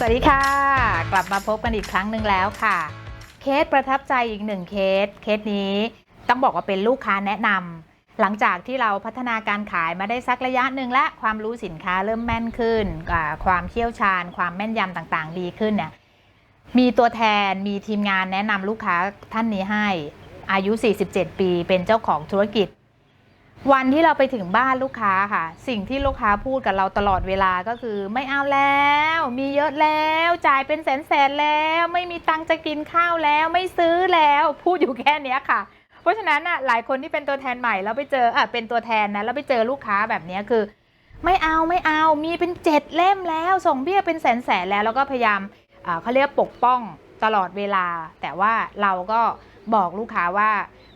สวัสดีค่ะ กลับมาพบกันอีกครั้งหนึ่งแล้วค่ะ เคสประทับใจอีกหนึ่งเคส เคสนี้ต้องบอกว่าเป็นลูกค้าแนะนำหลังจากที่เราพัฒนาการขายมาได้สักระยะหนึ่งและความรู้สินค้าเริ่มแม่นขึ้น ความเชี่ยวชาญ ความแม่นยำต่างๆ ดีขึ้นเนี่ยมีตัวแทนมีทีมงานแนะนำลูกค้าท่านนี้ให้ อายุ 47 ปี เป็นเจ้าของธุรกิจ วันที่เราไปถึงบ้านลูกค้าค่ะ สิ่งที่ลูกค้าพูดกับเราตลอดเวลาก็คือไม่เอาแล้ว มีเยอะแล้วจ่ายเป็นแสนแสนแล้ว ไม่มีตังค์จะกินข้าวแล้ว ไม่ซื้อแล้วพูดอยู่แค่เนี้ยค่ะ เพราะฉะนั้นอะหลายคนที่เป็นตัวแทนใหม่แล้วไปเจออะเป็นตัวแทนนะแล้วไปเจอลูกค้าแบบนี้คือ ไม่เอาไม่เอามีเป็นเจ็ดเล่มแล้ว ส่งเบี้ยเป็นแสนแสนแล้วแล้วก็พยายามอ่าเขาเรียกปกป้องตลอดเวลา แต่ว่าเราก็บอกลูกค้าว่า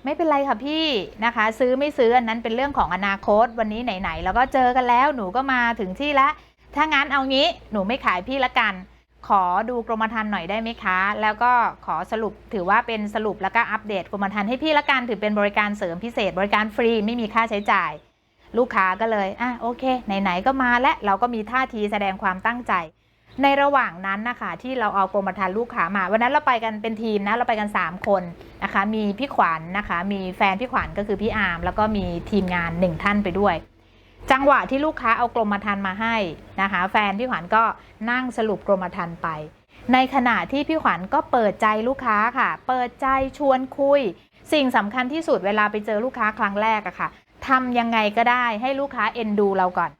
ไม่เป็นไรค่ะพี่นะคะ ซื้อไม่ซื้ออันนั้นเป็นเรื่องของอนาคตวันนี้ไหนๆแล้วก็เจอกันแล้วหนูก็มาถึงที่ละ ถ้างั้นเอางี้หนูไม่ขายพี่ละกัน ขอดูกรมธรรม์หน่อยได้ไหมคะ แล้วก็ขอสรุปถือว่าเป็นสรุปแล้วก็อัปเดตกรมธรรม์ให้พี่ละกันถือเป็นบริการเสริมพิเศษ บริการฟรีไม่มีค่าใช้จ่าย ลูกค้าก็เลยอะโอเค ไหนๆก็มาและเราก็มีท่าทีแสดงความตั้งใจ ในระหว่างนั้นนะคะที่เราเอากรมธรรม์ลูกค้ามา วันนั้นเราไปกันเป็นทีมนะเราไปกัน 3 คนนะคะ มีพี่ขวัญนนะคะ มีแฟนพี่ขวัญก็คือพี่อาร์มแล้วก็มีทีมงานหนึ่งท่านไปด้วย จังหวะที่ลูกค้าเอากรมธรรม์มาให้นะคะ แฟนพี่ขวัญก็นั่งสรุปกรมธรรม์ไป ในขณะที่พี่ขวัญก็เปิดใจลูกค้าค่ะ เปิดใจชวนคุย สิ่งสำคัญที่สุดเวลาไปเจอลูกค้าครั้งแรกอะค่ะทำยังไงก็ได้ให้ลูกค้าเอ็นดูเราก่อน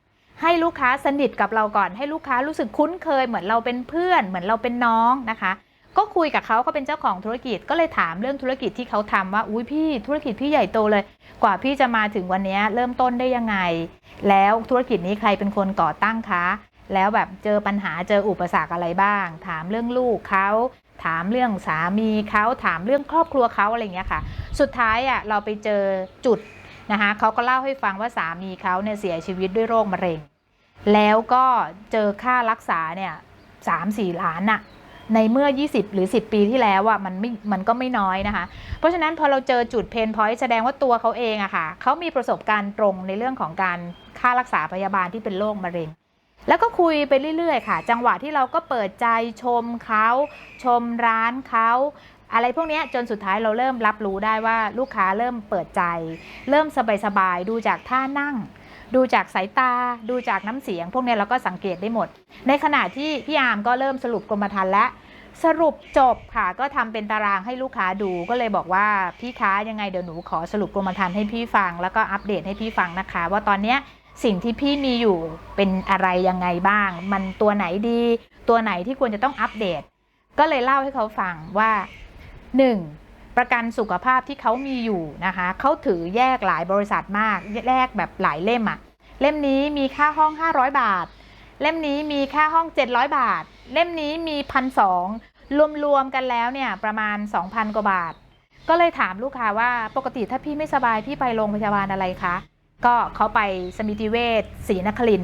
ให้ลูกค้าสนิทกับเราก่อน ให้ลูกค้ารู้สึกคุ้นเคย เหมือนเราเป็นเพื่อน เหมือนเราเป็นน้องนะคะ ก็คุยกับเขาเขาเป็นเจ้าของธุรกิจก็เลยถามเรื่องธุรกิจที่เขาทำว่าอุ้ยพี่ธุรกิจพี่ใหญ่โตเลย กว่าพี่จะมาถึงวันนี้เริ่มต้นได้ยังไง แล้วธุรกิจนี้ใครเป็นคนก่อตั้งคะแล้วแบบเจอปัญหาเจออุปสรรคอะไรบ้าง ถามเรื่องลูกเขาถามเรื่องสามีเขาถามเรื่องครอบครัวเขาอะไรอย่างเงี้ยค่ะ สุดท้ายอะเราไปเจอจุด นะคะเขาก็เล่าให้ฟังว่าสามีเขาเนี่ยเสียชีวิตด้วยโรคมะเร็ง แล้วก็เจอค่ารักษาเนี่ยสามสี่ล้านอะในเมื่อ 20 หรือ 10 ปีที่แล้วอะมันไม่มันก็ไม่น้อยนะคะ เพราะฉะนั้นพอเราเจอจุดเพนพอยต์แสดงว่าตัวเขาเองอะค่ะเขามีประสบการณ์ตรงในเรื่องของการค่ารักษาพยาบาลที่เป็นโรคมะเร็ง แล้วก็คุยไปเรื่อยๆ ค่ะ จังหวะที่เราก็เปิดใจชมเขา ชมร้านเขา อะไรพวกนี้จนสุดท้ายเราเริ่มรับรู้ได้ว่าลูกค้าเริ่มเปิดใจ เริ่มสบายๆดูจากท่านั่ง ดูจากสายตา ดูจากน้ำเสียง พวกนี้เราก็สังเกตได้หมด ในขณะที่พี่อาร์มก็เริ่มสรุปกรมธรรม์และสรุปจบค่ะก็ทำเป็นตารางให้ลูกค้าดูก็เลยบอกว่าพี่ค้ายังไงเดี๋ยวหนูขอสรุปกรมธรรม์ให้พี่ฟัง แล้วก็อัปเดตให้พี่ฟังนะคะ ว่าตอนเนี้ยสิ่งที่พี่มีอยู่เป็นอะไรยังไงบ้าง มันตัวไหนดี ตัวไหนที่ควรจะต้องอัปเดต ก็เลยเล่าให้เขาฟังว่า 1. ประกันสุขภาพที่เขามีอยู่นะคะเขาถือแยกหลายบริษัทมาก แยกแบบหลายเล่มอะเล่มนี้มีค่าห้อง 500 บาท เล่มนี้มีค่าห้อง 700 บาท เล่มนี้มีพันสองรวมๆกันแล้วเนี่ยประมาณ 2,000 กว่าบาท ก็เลยถามลูกค้าว่าปกติถ้าพี่ไม่สบายพี่ไปโรงพยาบาลอะไรคะ ก็เขาไปสมิติเวชศรีนคริน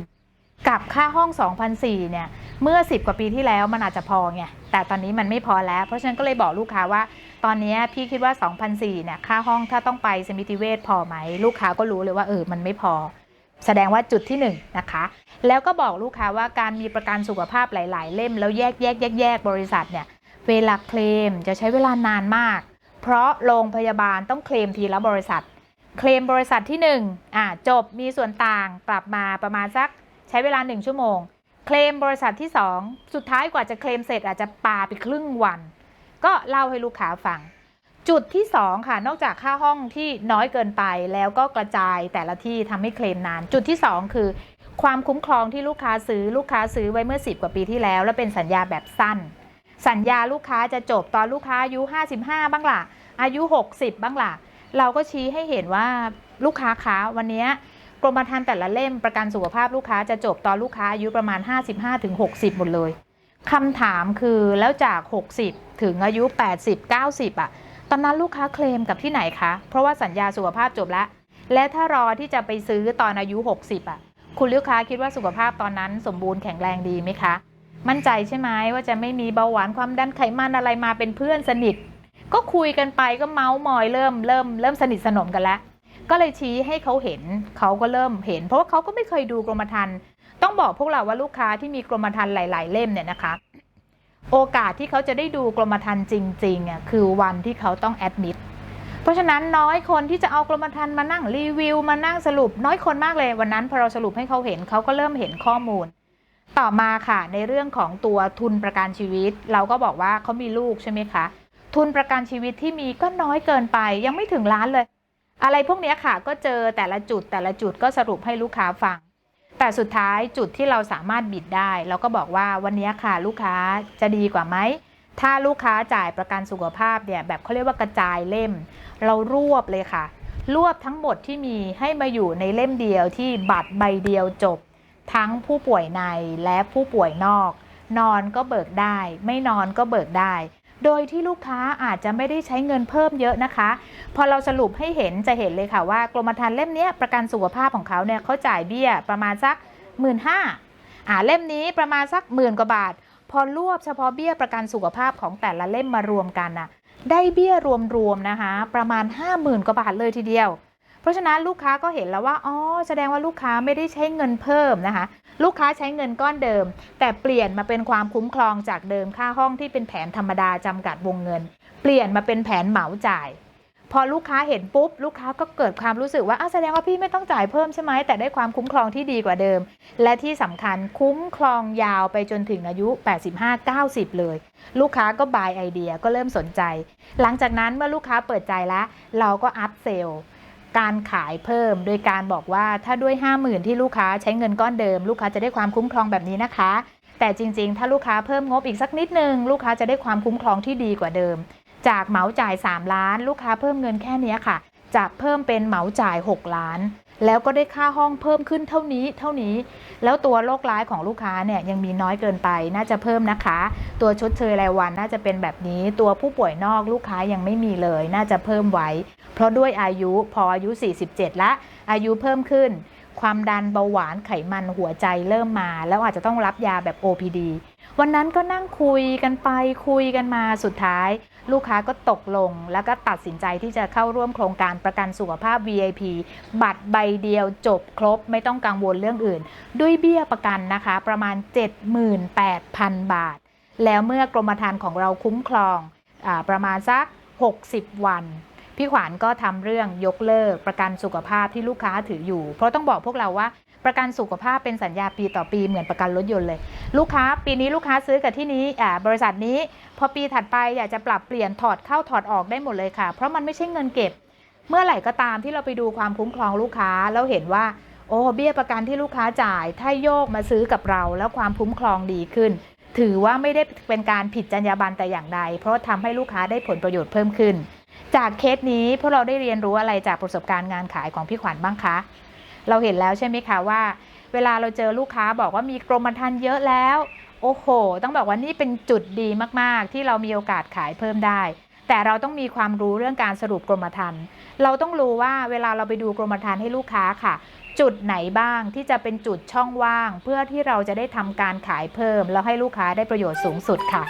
กับค่าห้อง 2,004เนี่ยเมื่อ 10 กว่าปีที่แล้วมันอาจจะพอไง แต่ตอนนี้มันไม่พอแล้ว เพราะฉะนั้นก็เลยบอกลูกค้าว่า ตอนนี้พี่คิดว่า 2,004เนี่ยค่าห้องถ้าต้องไปสมิติเวชพอไหม ลูกค้าก็รู้เลยว่าเออมันไม่พอ แสดงว่าจุดที่1นะคะ แล้วก็บอกลูกค้าว่าการมีประกันสุขภาพหลาย ๆ เล่ม แล้วแยกแยกแยกแยกบริษัทเนี่ยเวลาเคลมจะใช้เวลานานมาก เพราะโรงพยาบาลต้องเคลมทีละบริษัท เคลมบริษัทที่1อ่าจบมีส่วนต่างกลับมาประมาณสักใช้เวลา 1 ชั่วโมง เคลมบริษัทที่ 2 สุดท้ายกว่าจะเคลมเสร็จอาจจะปาไปครึ่งวัน ก็เล่าให้ลูกค้าฟัง จุดที่ 2 ค่ะ นอกจากค่าห้องที่น้อยเกินไปแล้วก็กระจายแต่ละที่ทำให้เคลมนาน จุดที่ 2 คือ ความคุ้มครองที่ลูกค้าซื้อลูกค้าซื้อไว้เมื่อ 10 กว่าปีที่แล้ว แล้วเป็นสัญญาแบบสั้น สัญญาลูกค้าจะจบตอนลูกค้าอายุ 55 บ้างล่ะอายุ 60 บ้างล่ะเราก็ชี้ให้เห็นว่าลูกค้าคะวันนี้ กรมธรรม์แต่ละเล่มประกันสุขภาพลูกค้าจะจบตอนลูกค้าอายุประมาณ 55ถึง60 หมดเลยคำถามคือแล้วจาก 60 ถึงอายุ 80 90 อะ ตอนนั้นลูกค้าเคลมกับที่ไหนคะ เพราะว่าสัญญาสุขภาพจบแล้ว และถ้ารอที่จะไปซื้อตอนอายุ 60 อะ คุณลูกค้าคิดว่าสุขภาพตอนนั้นสมบูรณ์แข็งแรงดีไหมคะ มั่นใจใช่ไหมว่าจะไม่มีเบาหวานความดันไขมันอะไรมาเป็นเพื่อนสนิท ก็คุยกันไปก็เมาส์มอยเริ่มเริ่มเริ่มสนิทสนมกันแล้ว ก็เลยชี้ให้เขาเห็นเขาก็เริ่มเห็น เพราะว่าเขาก็ไม่เคยดูกรมธรรม์ต้องบอกพวกเราว่าลูกค้าที่มีกรมธรรม์หลาย ๆ เล่มเนี่ยนะคะ โอกาสที่เขาจะได้ดูกรมธรรม์จริงๆอะคือวันที่เขาต้องแอดมิดเพราะฉะนั้นน้อยคนที่จะเอากรมธรรม์มานั่งรีวิว มานั่งสรุป น้อยคนมากเลยวันนั้นพอเราสรุปให้เขาเห็นเขาก็เริ่มเห็นข้อมูล ต่อมาค่ะในเรื่องของตัวทุนประกันชีวิต เราก็บอกว่าเขามีลูกใช่ไหมคะทุนประกันชีวิตที่มีก็น้อยเกินไปยังไม่ถึงล้านเลย อะไรพวกนี้ค่ะก็เจอแต่ละจุดแต่ละจุดก็สรุปให้ลูกค้าฟัง แต่สุดท้ายจุดที่เราสามารถบิดได้ เราก็บอกว่าวันนี้ค่ะลูกค้าจะดีกว่าไหมถ้าลูกค้าจ่ายประกันสุขภาพเนี่ยแบบเขาเรียกว่ากระจายเล่ม เรารวบเลยค่ะ รวบทั้งหมดที่มีให้มาอยู่ในเล่มเดียวที่บัตรใบเดียวจบ ทั้งผู้ป่วยในและผู้ป่วยนอก นอนก็เบิกได้ ไม่นอนก็เบิกได้ โดยที่ลูกค้าอาจจะไม่ได้ใช้เงินเพิ่มเยอะนะคะ พอเราสรุปให้เห็นจะเห็นเลยค่ะว่ากรมธรรม์เล่มนี้ประกันสุขภาพของเขาเนี่ยเขาจ่ายเบี้ยประมาณสัก 1 5ื่นอ่าเล่มนี้ประมาณสักหมื่นกว่าบาท พอรวบเฉพาะเบี้ยประกันสุขภาพของแต่ละเล่มมารวมกันน่ะได้เบี้ยรวมๆนะคะ ประมาณ 50,000กว่าบาทเลยทีเดียว เพราะฉะนั้นลูกค้าก็เห็นแล้วว่าอ๋อแสดงว่าลูกค้าไม่ได้ใช้เงินเพิ่มนะคะ ลูกค้าใช้เงินก้อนเดิม แต่เปลี่ยนมาเป็นความคุ้มครองจากเดิมค่าห้องที่เป็นแผนธรรมดาจำกัดวงเงิน เปลี่ยนมาเป็นแผนเหมาจ่าย พอลูกค้าเห็นปุ๊บ ลูกค้าก็เกิดความรู้สึกว่าอ้าแสดงว่าพี่ไม่ต้องจ่ายเพิ่มใช่ไหมแต่ได้ความคุ้มครองที่ดีกว่าเดิม และที่สำคัญคุ้มครองยาวไปจนถึงอายุ 85-90 เลย ลูกค้าก็บายไอเดียก็เริ่มสนใจ หลังจากนั้นเมื่อลูกค้าเปิดใจแล้วเราก็อัพเซล การขายเพิ่ม โดยการบอกว่าถ้าด้วย 50,000 ที่ลูกค้าใช้เงินก้อนเดิม ลูกค้าจะได้ความคุ้มครองแบบนี้นะคะ แต่จริงๆ ถ้าลูกค้าเพิ่มงบอีกสักนิดนึง ลูกค้าจะได้ความคุ้มครองที่ดีกว่าเดิม จากเหมาจ่าย 3 ล้าน ลูกค้าเพิ่มเงินแค่นี้ค่ะ จะเพิ่มเป็นเหมาจ่าย 6 ล้าน แล้วก็ได้ค่าห้องเพิ่มขึ้นเท่านี้เท่านี้ แล้วตัวโรคร้ายของลูกค้าเนี่ยยังมีน้อยเกินไปน่าจะเพิ่มนะคะ ตัวชดเชยรายวันน่าจะเป็นแบบนี้ ตัวผู้ป่วยนอกลูกค้ายังไม่มีเลย น่าจะเพิ่มไว้ เพราะด้วยอายุพออายุ 47 ละอายุเพิ่มขึ้น ความดันเบาหวานไขมันหัวใจเริ่มมา แล้วอาจจะต้องรับยาแบบ OPD วันนั้นก็นั่งคุยกันไปคุยกันมาสุดท้าย ลูกค้าก็ตกลง แล้วก็ตัดสินใจที่จะเข้าร่วมโครงการประกันสุขภาพ VIP บัตรใบเดียวจบครบไม่ต้องกังวลเรื่องอื่น ด้วยเบี้ยประกันนะคะ ประมาณ 78,000 บาท แล้วเมื่อกรมธรรม์ของเราคุ้มครองอประมาณสัก 60 วัน พี่ขวัญก็ทำเรื่องยกเลิกประกันสุขภาพที่ลูกค้าถืออยู่ เพราะต้องบอกพวกเราว่าประกันสุขภาพเป็นสัญญาปีต่อปีเหมือนประกันรถยนต์เลย ลูกค้าปีนี้ลูกค้าซื้อกับที่นี้บริษัทนี้ พอปีถัดไปอยากจะปรับเปลี่ยนถอดเข้าถอดออกได้หมดเลยค่ะ เพราะมันไม่ใช่เงินเก็บ เมื่อไหร่ก็ตามที่เราไปดูความคุ้มครองลูกค้าแล้วเห็นว่าโอ้เบี้ยประกันที่ลูกค้าจ่าย ถ้าโยกมาซื้อกับเราแล้วความคุ้มครองดีขึ้น ถือว่าไม่ได้เป็นการผิดจรรยาบรรณแต่อย่างใด เพราะทำให้ลูกค้าได้ผลประโยชน์เพิ่มขึ้น จากเคสนี้พวกเราได้เรียนรู้อะไรจากประสบการณ์งานขายของพี่ขวัญบ้างคะ เราเห็นแล้วใช่ไหมคะว่า เวลาเราเจอลูกค้าบอกว่ามีกรมธรรม์เยอะแล้ว โอ้โห ต้องบอกว่านี่เป็นจุดดีมากๆ ที่เรามีโอกาสขายเพิ่มได้ แต่เราต้องมีความรู้เรื่องการสรุปกรมธรรม์เราต้องรู้ว่าเวลาเราไปดูกรมธรรม์ให้ลูกค้าค่ะ จุดไหนบ้างที่จะเป็นจุดช่องว่าง เพื่อที่เราจะได้ทำการขายเพิ่ม แล้วให้ลูกค้าได้ประโยชน์สูงสุดค่ะ